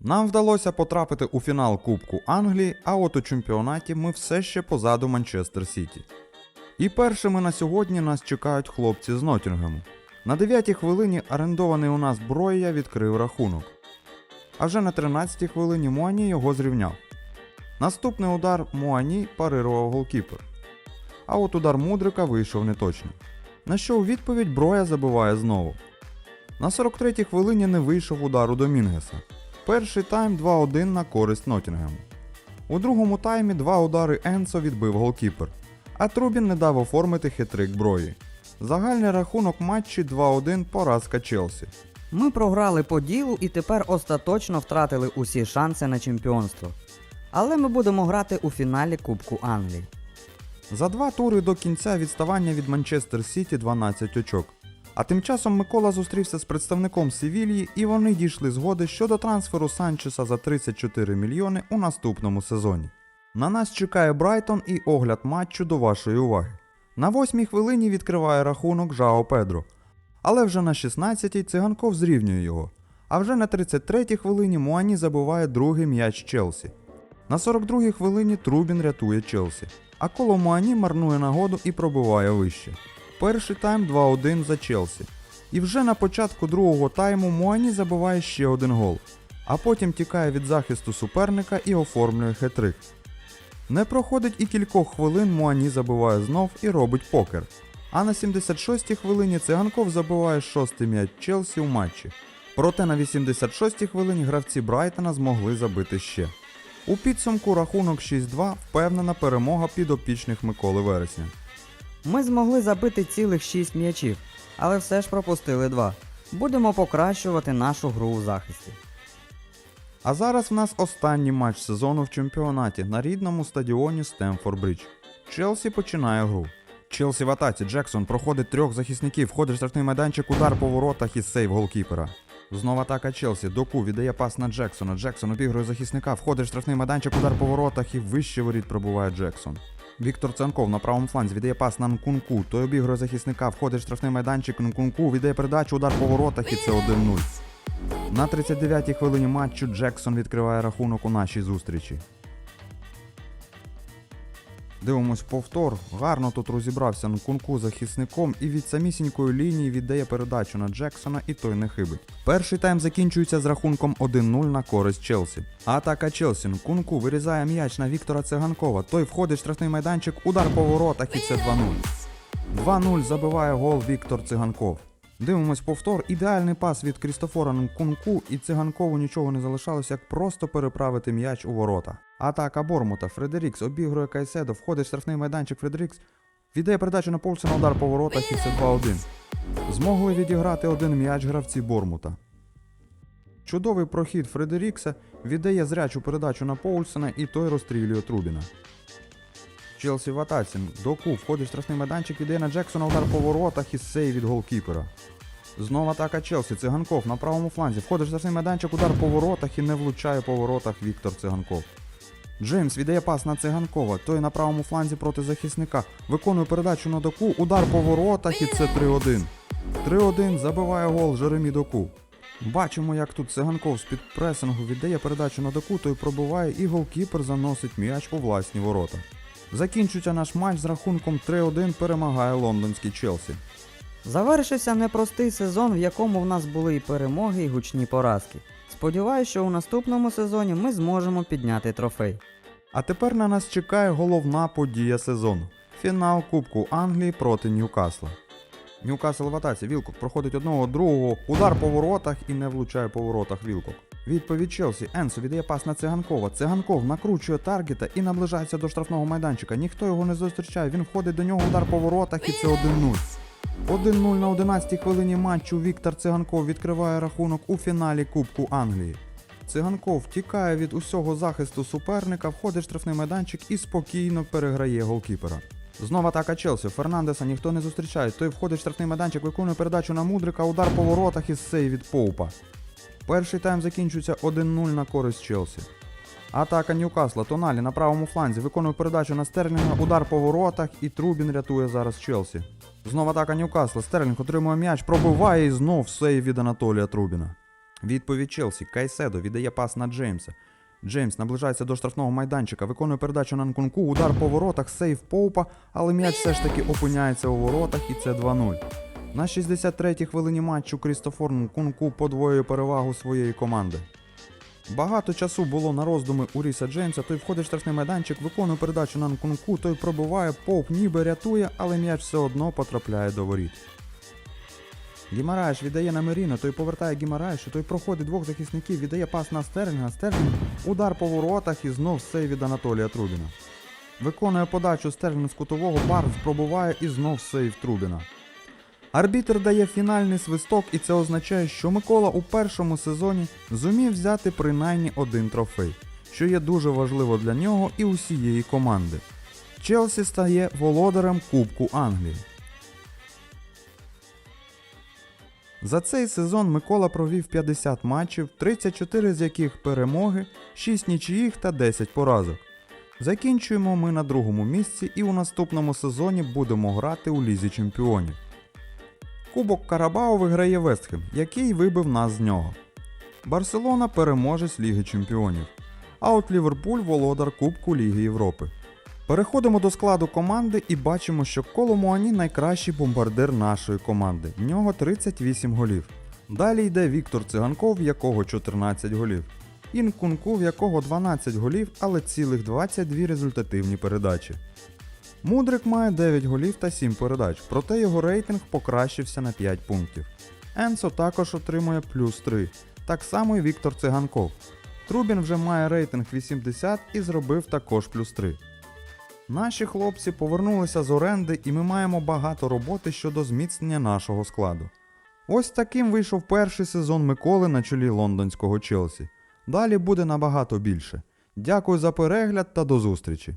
Нам вдалося потрапити у фінал Кубку Англії, а от у чемпіонаті ми все ще позаду Манчестер Сіті. І першими на сьогодні нас чекають хлопці з Нотінгему. На 9-й хвилині орендований у нас Броя відкрив рахунок. А вже на 13-й хвилині Муані його зрівняв. Наступний удар Муані парирував голкіпер. А от удар Мудрика вийшов неточно. На що у відповідь Броя забиває знову. На 43-й хвилині не вийшов удар у Домінгеса. Перший тайм 2-1 на користь Нотінгему. У другому таймі два удари Енсо відбив голкіпер, а Трубін не дав оформити хитрик Брої. Загальний рахунок матчі 2-1 поразка Челсі. Ми програли по ділу і тепер остаточно втратили усі шанси на чемпіонство. Але ми будемо грати у фіналі Кубку Англії. За два тури до кінця відставання від Манчестер Сіті 12 очок. А тим часом Микола зустрівся з представником Севільї і вони дійшли згоди щодо трансферу Санчеса за 34 мільйони у наступному сезоні. На нас чекає Брайтон і огляд матчу до вашої уваги. На восьмій хвилині відкриває рахунок Жао Педро. Але вже на 16-й циганков зрівнює його. А вже на 33-й хвилині Муані забиває другий м'яч Челсі. На 42-й хвилині Трубін рятує Челсі, а коло Муані марнує нагоду і пробиває вище. Перший тайм 2-1 за Челсі. І вже на початку другого тайму Муані забиває ще один гол, а потім тікає від захисту суперника і оформлює хетрик. Не проходить і кількох хвилин Муані забиває знов і робить покер. А на 76-й хвилині циганков забиває шостий м'яч Челсі у матчі. Проте на 86-й хвилині гравці Брайтона змогли забити ще. У підсумку рахунок 6-2 впевнена перемога підопічних Миколи Вересня. Ми змогли забити цілих 6 м'ячів, але все ж пропустили 2. Будемо покращувати нашу гру у захисті. А зараз в нас останній матч сезону в чемпіонаті на рідному стадіоні Стемфорд Бридж. Челсі починає гру. Челсі в атаці. Джексон проходить трьох захисників, входить в штрафний майданчик, удар по воротах і сейв голкіпера. Знову атака Челсі. Доку віддає пас на Джексона. Джексон обігрує захисника, входить в штрафний майданчик, удар по воротах і вище воріт пробуває Джексон. Віктор Цанков на правому фланзі віддає пас на Нкунку. Той обігрує захисника, входить в штрафний майданчик Нкунку, віддає передачу, удар по воротах і це 1-0. На 39-й хвилині матчу Джексон відкриває рахунок у нашій зустрічі. Дивимось повтор. Гарно тут розібрався Нкунку захисником і від самісінької лінії віддає передачу на Джексона і той не хибить. Перший тайм закінчується з рахунком 1-0 на користь Челсі. Атака Челсі. Нкунку вирізає м'яч на Віктора Циганкова. Той входить в штрафний майданчик, удар по воротах і це 2-0. 2-0 забиває гол Віктор Циганков. Дивимось повтор. Ідеальний пас від Крістофора Нкунку, і циганкову нічого не залишалося, як просто переправити м'яч у ворота. Атака Бормута. Фредерікс обігрує Кайседо, входить в штрафний майданчик Фредерікс. Віддає передачу на Полсена, удар по воротах і це 2-1. Змогли відіграти один м'яч гравці Бормута. Чудовий прохід Фредерікса віддає зрячу передачу на Поульсена і той розстрілює Трубіна. Челсі в атаці. Доку входить в штрафний майданчик, віддає на Джексона удар по воротах і сейв від голкіпера. Знову атака Челсі. Циганков на правому фланзі. Входить в штрафний майданчик, удар по воротах і не влучає по воротах Віктор Циганков. Джеймс віддає пас на Циганкова. Той на правому фланзі проти захисника. Виконує передачу на доку, удар по воротах і це 3-1. 3-1 забиває гол Жеремі Доку. Бачимо, як тут Циганков з-під пресингу віддає передачу на доку, той пробиває і голкіпер заносить м'яч у власні ворота. Закінчується наш матч з рахунком 3-1 перемагає лондонський Челсі. Завершився непростий сезон, в якому в нас були і перемоги, і гучні поразки. Сподіваюсь, що у наступному сезоні ми зможемо підняти трофей. А тепер на нас чекає головна подія сезону фінал Кубку Англії проти Ньюкасла. Ньюкасл в атаці Вілкок проходить одного другого, удар по воротах і не влучає по воротах Вілкок. Відповідь Челсі. Енсо віддає пас на Циганкова. Циганков накручує таргета і наближається до штрафного майданчика. Ніхто його не зустрічає. Він входить до нього удар по воротах і це 1-0. 1-0 на 11-й хвилині матчу Віктор Циганков відкриває рахунок у фіналі Кубку Англії. Циганков тікає від усього захисту суперника, входить в штрафний майданчик і спокійно переграє голкіпера. Знову атака Челсі. Фернандеса ніхто не зустрічає. Той входить в штрафний майданчик, виконує передачу на Мудрика, удар по воротах і сей від Поупа. Перший тайм закінчується 1-0 на користь Челсі. Атака Ньюкасла. Тоналі на правому фланзі виконує передачу на Стерлінга, удар по воротах і Трубін рятує зараз Челсі. Знову атака Ньюкасла. Стерлінг отримує м'яч, пробиває і знов сейв від Анатолія Трубіна. Відповідь Челсі. Кайседо віддає пас на Джеймса. Джеймс наближається до штрафного майданчика, виконує передачу на Нкунку, удар по воротах, сейв Поупа, але м'яч все ж таки опиняється у воротах і це 2-0. На 63-й хвилині матчу Крістофор Нкунку подвоює перевагу своєї команди. Багато часу було на роздуми у Ріса Джеймса, той входить в штрафний майданчик, виконує передачу на Нкунку, той пробиває, Поуп ніби рятує, але м'яч все одно потрапляє до воріт. Гімараєш віддає на Меріно, той повертає Гімараєшу, той проходить двох захисників, віддає пас на Стерлінга, Стерлінг, удар по воротах і знов сейв від Анатолія Трубіна. Виконує подачу Стерлінг з кутового, Барнс пробуває і знов сейв Трубіна. Арбітр дає фінальний свисток, і це означає, що Микола у першому сезоні зумів взяти принаймні один трофей, що є дуже важливо для нього і усієї команди. Челсі стає володарем Кубку Англії. За цей сезон Микола провів 50 матчів, 34 з яких перемоги, 6 нічиїх та 10 поразок. Закінчуємо ми на другому місці і у наступному сезоні будемо грати у Лізі Чемпіонів. Кубок Карабао виграє Вестхем, який вибив нас з нього. Барселона переможець Ліги Чемпіонів. А от Ліверпуль володар Кубку Ліги Європи. Переходимо до складу команди і бачимо, що Коломуані найкращий бомбардир нашої команди. В нього 38 голів. Далі йде Віктор Циганков, в якого 14 голів. Інкунку, в якого 12 голів, але цілих 22 результативні передачі. Мудрик має 9 голів та 7 передач, проте його рейтинг покращився на 5 пунктів. Енсо також отримує плюс 3, так само і Віктор Циганков. Трубін вже має рейтинг 80 і зробив також плюс 3. Наші хлопці повернулися з оренди, і ми маємо багато роботи щодо зміцнення нашого складу. Ось таким вийшов перший сезон Миколи на чолі лондонського Челсі. Далі буде набагато більше. Дякую за перегляд та до зустрічі!